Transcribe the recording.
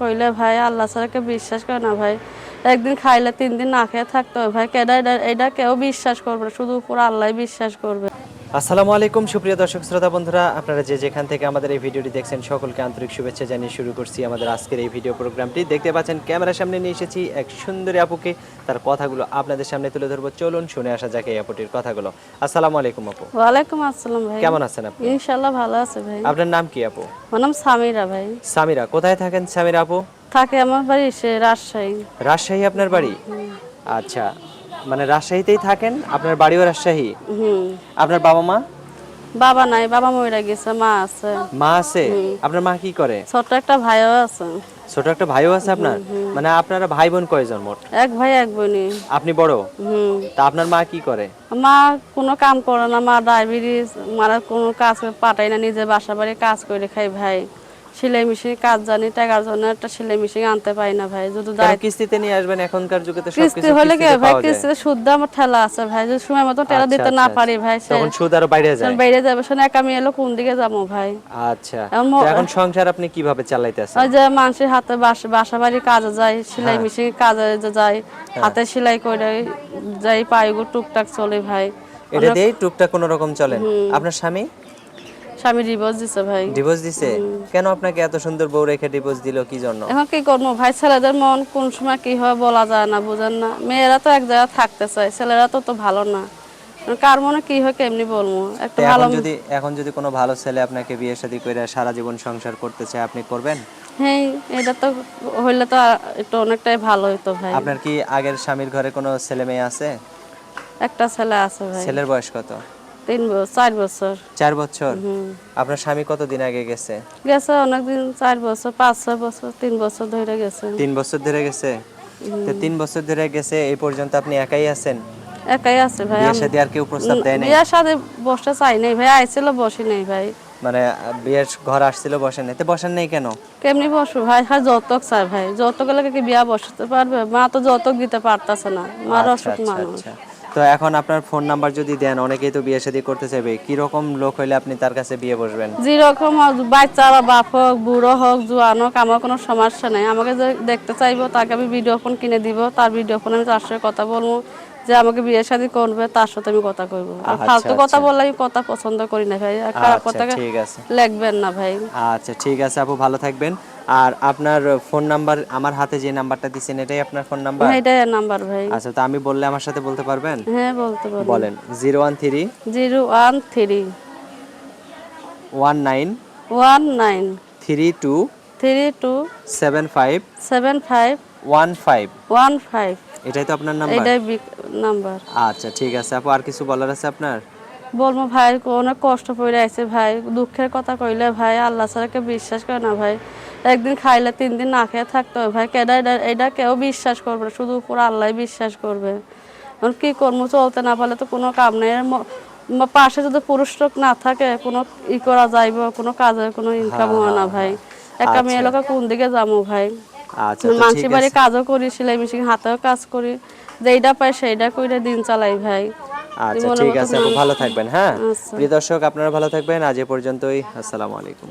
কইলে, ভাই, আল্লাহ সারাকে বিশ্বাস করে না, ভাই। একদিন খাইলে তিন দিন না খেয়ে থাকতে হবে, ভাই। কেডা, এটা কেউ বিশ্বাস করবে শুধু উপর আল্লাহ বিশ্বাস করবে। আসসালামু আলাইকুম সুপ্রিয় দর্শক শ্রোতা বন্ধুরা। আপনারা যে যেখান থেকে আমাদের এই ভিডিওটি দেখছেন সকলকে আন্তরিক শুভেচ্ছা জানিয়ে শুরু করছি আমাদের আজকের এই ভিডিও প্রোগ্রামটি। দেখতে পাচ্ছেন ক্যামেরার সামনে নিয়ে এসেছি এক সুন্দরী আপুকে। তার কথাগুলো আপনাদের সামনে তুলে ধরবো। চলুন শুনে আসা যাক এই আপুটির কথাগুলো। আসসালামু আলাইকুম আপু। ওয়ালাইকুম আসসালাম ভাই। কেমন আছেন আপনি? ইনশাল্লাহ ভালো আছে ভাই। আপনার নাম কি আপু? আমার নাম সামিরা ভাই। সামিরা কোথায় থাকেন সামিরা আপু? থাকে আমার বাড়ি সে রাজশাহী। রাজশাহী আপনার বাড়ি? আচ্ছা মানে রাজশাহীতেই থাকেন আপনার বাড়িও রাজশাহী? আপনার বাবা মা? বাবা নাই বাবা মরে গেছে মা আছে। মা আছে? আপনার মা কি করে? ছোট একটা ভাইও আছে। ছোট একটা ভাইও আছে আপনার? মানে আপনারা ভাই বোন কয়জন মোট? এক ভাই এক বোনই। আপনি বড়? হুম। তা আপনার মা কি করে? মা কোনো কাম করে না মা ডায়াবেটিস মারা কোনো কাজ পাঠাই না নিজে বাসা বাড়ি কাজ করে খাই ভাই। সেলাই মেশিন কাজ জানি টাকার জন্য একটা সেলাই মেশিন আনতে পারি না ভাই। যদি কিস্তিতে নিয়ে আসবেন? এখনকার যুগে তো কিস্তি হলে কি ভাই কিস্তিতে আমার ঠেলা আছে ভাই। যদি সময় মতো আচ্ছা, দিতে না আচ্ছা, পারি ভাই তখন সুদ আরও বাইরে যায়। বাইরে যাবে শোনে একা আমি এলো কোন দিকে যাব ভাই? আচ্ছা। এখন সংসার আপনি কীভাবে চালাইতেছেন ওই যে মানুষের হাতে বাসা বাড়ি কাজে যায় সেলাই হ্যাঁ। মেশিন কাজে যায় হাতে সেলাই করে যাই পাইগো টুকটাক চলে ভাই। এটা দিয়েই টুকটাক কোনো রকম চলে। আপনার স্বামী? স্বামী ডিভোর্স দিছে ভাই। ডিভোর্স দিছে? কেন আপনাকে এত সুন্দর বউ রেখে ডিভোর্স দিল? কি জন্য? এখন কি করব? ভাই ছেলেদের মন কোন সময় কি হয় বলা যায় না বুঝেন না। মেয়েরা তো এক জায়গায় থাকতে চায় ছেলেরা তো তো ভালো না। কার মনে কি হয় কেমনি বলব? একটা ভালো যদি এখন যদি কোনো ভালো ছেলে আপনাকে বিয়ে শাদী করে সারা জীবন সংসার করতে চায় আপনি করবেন? হ্যাঁ এটা তো হইলে তো একটু অনেকটাই ভালো হইতো ভাই। আপনার কি আগের স্বামীর ঘরে কোনো ছেলে মেয়ে আছে? একটা ছেলে আছে ভাই। ছেলের বয়স কত? তিন চার বছর। চার বছর? আপনার স্বামী কতদিন আগে গেছে? গেছে অনেকদিন চার বছর পাঁচ ছয় বছর তিন বছর ধরে গেছে। তিন বছর ধরে গেছে? তো তিন বছর ধরে গেছে এই পর্যন্ত আপনি একাই আছেন? একাই আছে ভাই। বিয়ের সাথে আর কেউ প্রস্তাব দেয় নাই? বিয়ের সাথে বসতে চাই নাই ভাই আইছিল বসি নাই ভাই। মানে বিয়ের ঘর আসছিল বসেন নাই। তো বসেন নাই কেন? কেমনি বসবো ভাই? হ্যাঁ যৌতুক চাই ভাই। যৌতুক লাগে কি বিয়া বসতে পারবে? মা তো যৌতুক দিতে পারতাছে না। মার আচ্ছা, অসুখ আচ্ছা, মানুষ। আচ্ছা। তো এখন আপনার ফোন নাম্বার যদি দেন অনেকেই তো বিয়ে শাদী করতে চাইবে। কি রকম লোক হইলে আপনি তার কাছে বিয়ে বসবেন? যেরকম হোক, বাচ্চা বা বাপ হোক বুড়ো হোক জোয়ান হোক আমার কোনো সমস্যা নেই। আমাকে যে দেখতে চাইব তাকে আমি ভিডিও ফোন কিনে দিব। তার ভিডিও ফোন আমি তার সাথে কথা বলব। যে আমাকে বিয়ে শাদী করবে তার সাথে আমি কথা কইবো। আর আচ্ছা, ফালতু কথা আচ্ছা। বললে আমি কথা পছন্দ করি না ভাই। আর খারাপ আচ্ছা কথা ঠিক আছে। লিখবেন না ভাই। আচ্ছা ঠিক আছে আপু ভালো থাকবেন। আর আপনার ফোন নাম্বার আমার হাতে যে নাম্বারটা দিচ্ছেন এটাই আপনার ফোন নাম্বার? হ্যাঁ, এটাই নাম্বার ভাই। আচ্ছা তো আমি বললে আমার সাথে বলতে পারবেন? হ্যাঁ বলতে পারব। বলেন zero one three zero one three one nine one nine three two three two seven five one five. এটাই তো আপনার নাম্বার? এটাই নাম্বার। আচ্ছা ঠিক আছে। আপু আর কিছু বলার আছে আপনার? বলব ভাই অনেক কষ্ট পড়ে আছে ভাই দুঃখের কথা কইলে ভাই আল্লাহ ছাড়াকে বিশ্বাস করে না ভাই। একদিন খাইলে তিন দিন না খেয়ে থাকতে হবে। ভাই কেডা এটা এটা কেউ বিশ্বাস করবে না। শুধু উপর আল্লাহ বিশ্বাস করবে। এখন কি করব? চলতে না পারলে তো কোনো কাম নেই। পাশে যদি পুরুষ লোক না থাকে কোনো ই করা যাইব কোনো কাজের কোনো ইনকাম হয় না ভাই। একটা মেয়ে লোকে কোন দিকে যাব ভাই? আচ্ছা ঠিক বাড়ি কাজও করি সেলাই মেশিন হাতেও কাজ করি। যেইটা পাই সেইটা কইরা দিন চালাই ভাই। আচ্ছা ঠিক আছে ভালো থাকবেন হ্যাঁ? আচ্ছা। প্রিয় দর্শক আপনারা ভালো থাকবেন। আজ এ পর্যন্তই। আসসালামু আলাইকুম।